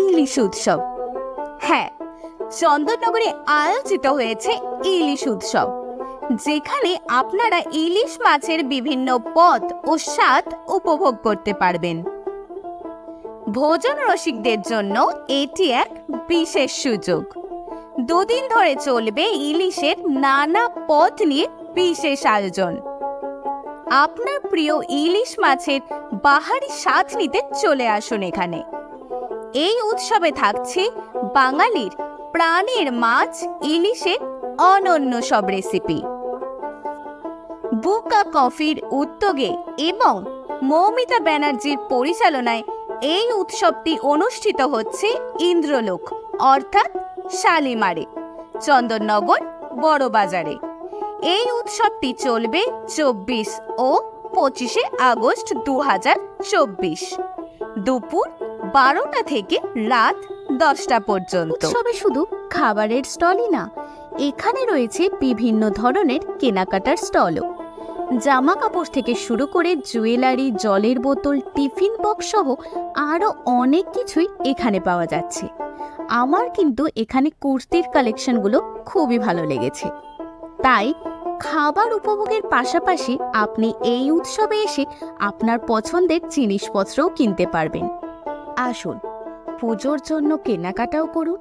ইলিশ উৎসব। হ্যাঁ চন্দননগরে আয়োজিত হয়েছে ইলিশ উৎসব, যেখানে আপনারা ইলিশ মাছের বিভিন্ন পদ ও স্বাদ উপভোগ করতে পারবেন। ভোজন রসিকদের জন্য এটি এক বিশেষ সুযোগ। দুদিন ধরে চলবে ইলিশের নানা পদ নিয়ে বিশেষ আয়োজন। আপনার প্রিয় ইলিশ মাছের বাহারি স্বাদ নিতে চলে আসুন এখানে। এই উৎসবে থাকছে বাঙালির প্রাণের মাছ, ইলিশের অনন্য সব রেসিপি বুকা কফির উদ্যোগে এবং মৌমিতা ব্যানার্জির পরিচালনায় এই উৎসবটি অনুষ্ঠিত হচ্ছে ইন্দ্রলোক, অর্থাৎ শালিমারে, চন্দননগর বড়বাজারে এই উৎসবটি চলবে চব্বিশ ও পঁচিশে আগস্ট দু হাজার চব্বিশ। দুপুর বারোটা থেকে রাত দশটা পর্যন্ত। উৎসবে শুধু খাবারের স্টলই না, এখানে রয়েছে বিভিন্ন ধরনের কেনাকাটার স্টলও। জামা কাপড় থেকে শুরু করে জুয়েলারি, জলের বোতল, টিফিন বক্স সহ আরও অনেক কিছুই এখানে পাওয়া যাচ্ছে। আমার কিন্তু এখানে কুর্তির কালেকশনগুলো খুবই ভালো লেগেছে। তাই খাবার উপভোগের পাশাপাশি আপনি এই উৎসবে এসে আপনার পছন্দের জিনিসপত্রও কিনতে পারবেন। আসুন, পুজোর জন্য কেনাকাটাও করুন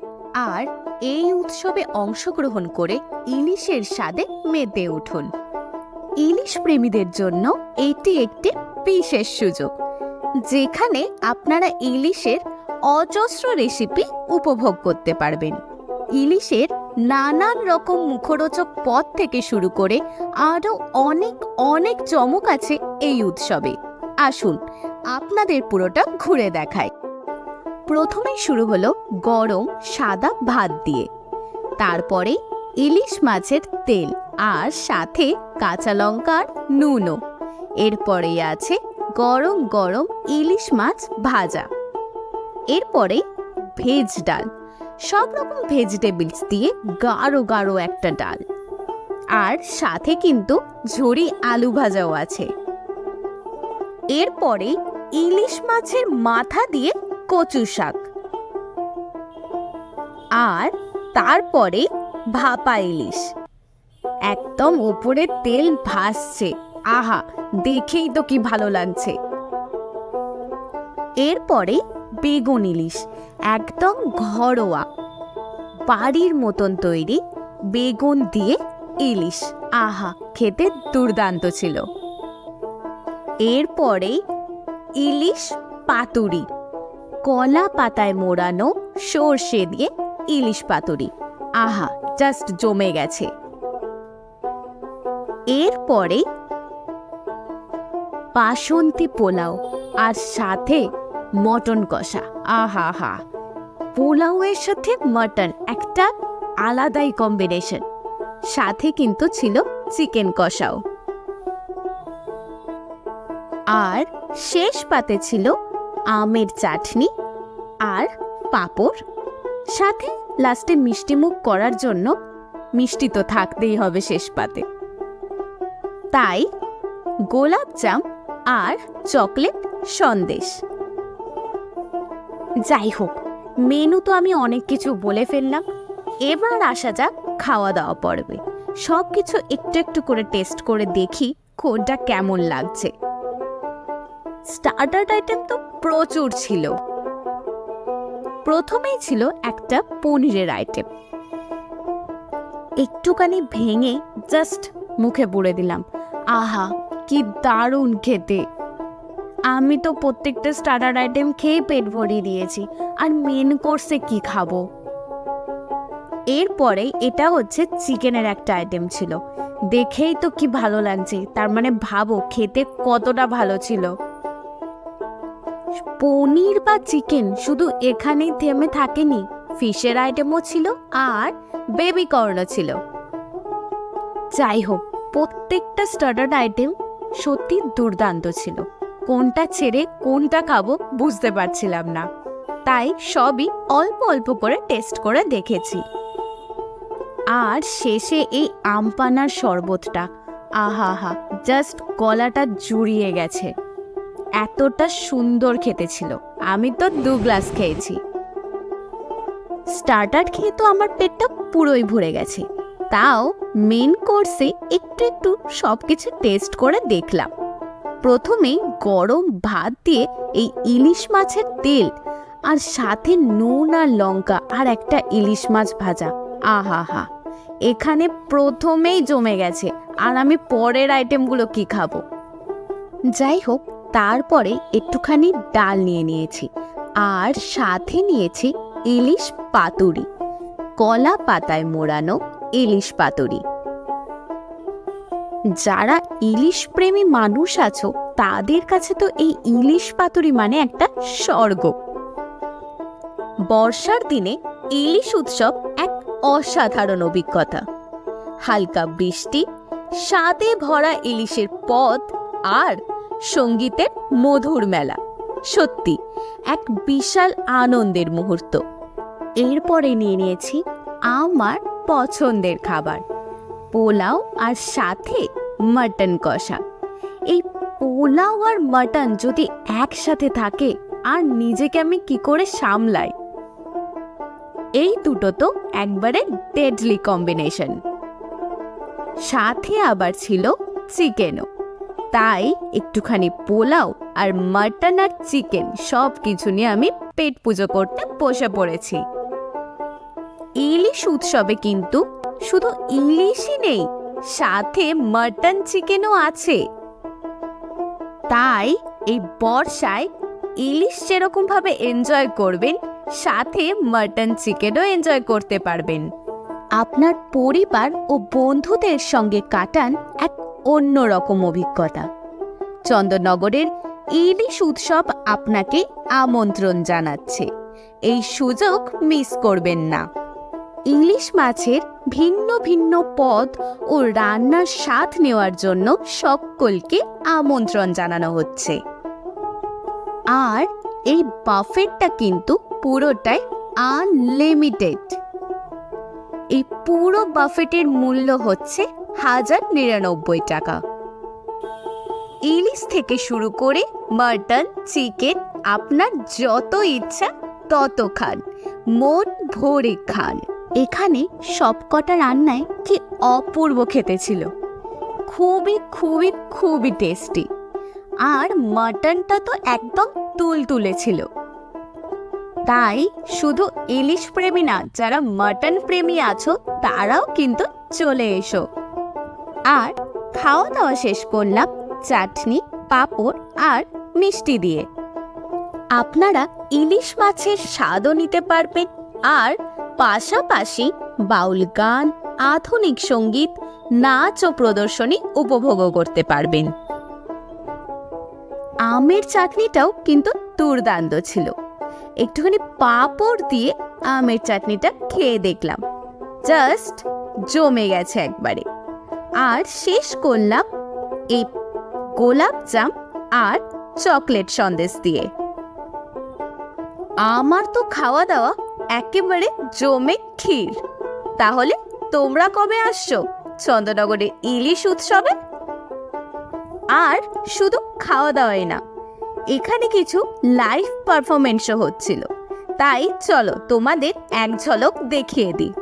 আর এই উৎসবে অংশগ্রহণ করে ইলিশের স্বাদে মেতে উঠুন। ইলিশ প্রেমীদের জন্য এটি একটি বিশেষ সুযোগ, যেখানে আপনারা ইলিশের অজস্র রেসিপি উপভোগ করতে পারবেন। ইলিশের নানান রকম মুখরোচক পদ থেকে শুরু করে আরও অনেক অনেক চমক আছে এই উৎসবে। আসুন, আপনাদের পুরোটা ঘুরে দেখায় প্রথমেই শুরু হলো গরম, সাদা ভাত দিয়ে। তারপরে ইলিশ মাছের তেল আর সাথে কাঁচা লঙ্কার নুনও। এরপরেই আছে গরম গরম ইলিশ মাছ ভাজা। এরপরে ভেজ ডাল। সব রকম ভেজিটেবলস দিয়ে গাঢ় গাঢ় একটা ডাল। আর সাথে কিন্তু ঝুরি আলু ভাজাও আছে। এরপরে ইলিশ মাছের মাথা দিয়ে কচু শাক। আর তারপরে ভাপা ইলিশ। একদম ওপরে তেল ভাসছে। আহা, দেখেই তো কি ভালো লাগছে। এরপরে বেগুন ইলিশ, একদম ঘরোয়া। বাড়ির মতন তৈরি বেগুন দিয়ে ইলিশ। আহা, খেতে দুর্দান্ত ছিল। এরপরে ইলিশ পাতুরি। কলা পাতায় মোড়ানো সর্ষে দিয়ে ইলিশ পাতুরি। আহা জাস্ট জমে গেছে। এরপরে বাসন্তী পোলাও আর সাথে মটন কষা। আহা, হা। পোলাওয়ের সাথে মটন একটা আলাদাই কম্বিনেশন সাথে কিন্তু ছিল চিকেন কষাও। আর শেষ পাতে ছিল আমের চাটনি আর পাঁপড়। সাথে লাস্টে মিষ্টিমুখ করার জন্য মিষ্টি তো থাকতেই হবে শেষ পাতে। তাই গোলাপ জাম আর চকলেট সন্দেশ। যাই হোক, মেনু তো আমি অনেক কিছু বলে ফেললাম। এবার আসা যাক খাওয়া দাওয়া পর্বে। সব কিছু একটু একটু করে টেস্ট করে দেখি কোনটা কেমন লাগছে। স্টার্টার আইটেম তো প্রচুর ছিল। প্রথমেই ছিল একটা পনিরের আইটেম একটুখানি ভেঙে জাস্ট মুখে পুড়ে দিলাম। আহা, কি দারুণ খেতে। আমি তো প্রত্যেকটা স্টার্টার আইটেম খেয়ে পেট ভরিয়ে দিয়েছি। আর মেন কোর্সে কি খাব? এরপরে এটা হচ্ছে চিকেনের একটা আইটেম ছিল। দেখেই তো কি ভালো লাগছে। তার মানে ভাবো, খেতে কতটা ভালো ছিল। পনির বা চিকেন শুধু এখানেই থেমে থাকেনি। ফিশের আইটেমও ছিল আর বেবি কর্নও ছিল। যাই হোক প্রত্যেকটা স্টার্টার্ড আইটেম সত্যি দুর্দান্ত ছিল। কোনটা ছেড়ে কোনটা খাব বুঝতে পারছিলাম না। তাই সবই অল্প অল্প করে টেস্ট করে দেখেছি। আর শেষে এই আমপানার শরবতটা আহা হা জাস্ট গলাটা জুড়িয়ে গেছে। এতটা সুন্দর খেতে ছিল। আমি তো দু গ্লাস খেয়েছি। স্টার্টার খেয়ে তো আমার পেটটা পুরোই ভরে গেছে। তাও মেন কোর্সে একটু একটু সব কিছু টেস্ট করে দেখলাম। প্রথমেই গরম ভাত দিয়ে এই ইলিশ মাছের তেল আর সাথে নুন আর লঙ্কা আর একটা ইলিশ মাছ ভাজা। আহা হা এখানে প্রথমেই জমে গেছে। আর আমি পরের আইটেমগুলো কি খাব? যাই হোক তারপরে একটুখানি ডাল নিয়ে নিয়েছি আর সাথে নিয়েছি ইলিশ পাতুরি, কলা পাতায় মোড়ানো ইলিশ পাতুরি। যারা ইলিশ প্রেমী মানুষ আছো, তাদের কাছে তো এই ইলিশ পাতুরি মানে একটা স্বর্গ। বর্ষার দিনে ইলিশ উৎসব এক অসাধারণ অভিজ্ঞতা। হালকা বৃষ্টি স্বাদে ভরা ইলিশের পথ আর সঙ্গীতের মধুর মেলা। সত্যি, এক বিশাল আনন্দের মুহূর্ত। এরপরে নিয়ে নিয়েছি আমার পছন্দের খাবার, পোলাও আর সাথে মাটন কষা। এই পোলাও আর মাটন যদি একসাথে থাকে, আর নিজেকে আমি কি করে সামলাই? এই দুটো তো একবারে ডেডলি কম্বিনেশন সাথে আবার ছিল চিকেনও। তাই একটুখানি পোলাও আর মাটন আর চিকেন সব কিছু নিয়ে আমি পেট পুজো করতে বসে পড়েছি। ইলিশ উৎসবে কিন্তু শুধু ইলিশই নেই, সাথে মাটন চিকেনও আছে। তাই এই বর্ষায় ইলিশ যেরকম ভাবে এনজয় করবেন, সাথে মাটন চিকেনও এনজয় করতে পারবেন। আপনার পরিবার ও বন্ধুদের সঙ্গে কাটান এক অন্যরকম অভিজ্ঞতা। চন্দননগরের ইলিশ উৎসব আপনাকে আমন্ত্রণ জানাচ্ছে। এই সুযোগ মিস করবেন না। ইলিশ মাছের ভিন্ন ভিন্ন পদ ও রান্নার স্বাদ নেওয়ার জন্য সকলকে আমন্ত্রণ জানানো হচ্ছে। আর এই বাফেটটা কিন্তু পুরোটাই আনলিমিটেড। এই পুরো বাফেটের মূল্য হচ্ছে হাজার নিরানব্বই টাকা। ইলিশ থেকে শুরু করে মাটন, চিকেন, আপনার যত ইচ্ছা তত খান, মন ভরে খান। এখানে সবকটা রান্নায় কি অপূর্ব খেতে ছিল। খুবই খুবই খুবই টেস্টি। আর মাটনটা তো একদম তুলতুলে ছিল। তাই শুধু ইলিশ প্রেমী না, যারা মাটন প্রেমী আছো, তারাও কিন্তু চলে এসো। আর খাওয়া দাওয়া শেষ করলাম চাটনি, পাঁপড় আর মিষ্টি দিয়ে। আপনারা ইলিশ মাছের স্বাদও নিতে পারবেন আর পাশাপাশি বাউল গান, আধুনিক সংগীত, নাচ ও প্রদর্শনী উপভোগও করতে পারবেন। আমের চাটনিটাও কিন্তু দুর্দান্ত ছিল। একটুখানি পাঁপড় দিয়ে আমের চাটনিটা খেয়ে দেখলাম। জাস্ট জমে গেছে একবারে। আর শেষ করলাম এই গোলাপ জাম আর চকলেট সন্দেশ দিয়ে। আমার তো খাওয়া দাওয়া একেবারে জমে ক্ষীর। তাহলে তোমরা কবে আসছো? চন্দ্রনগরে ইলিশ উৎসবে? আর শুধু খাওয়া দাওয়াই না, এখানে কিছু লাইভ পারফরমেন্সও হচ্ছিল। তাই চলো তোমাদের এক ঝলক দেখিয়ে দিই।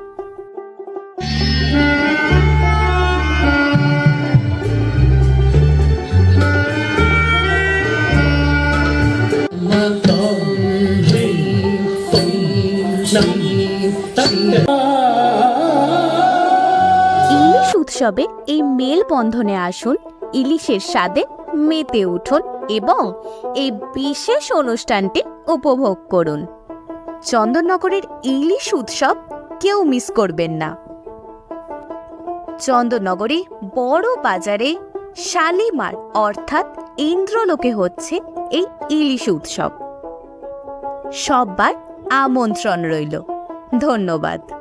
ইলিশ উৎসবে এই মেল বন্ধনে আসুন, ইলিশের স্বাদে মেতে উঠুন এবং এই বিশেষ অনুষ্ঠানটি উপভোগ করুন। চন্দননগরের ইলিশ উৎসব কেউ মিস করবেন না। চন্দননগরে বড় বাজারে শালিমার অর্থাৎ ইন্দ্রলোকে হচ্ছে এই ইলিশ উৎসব। সববার আমন্ত্রণ রইল। ধন্যবাদ।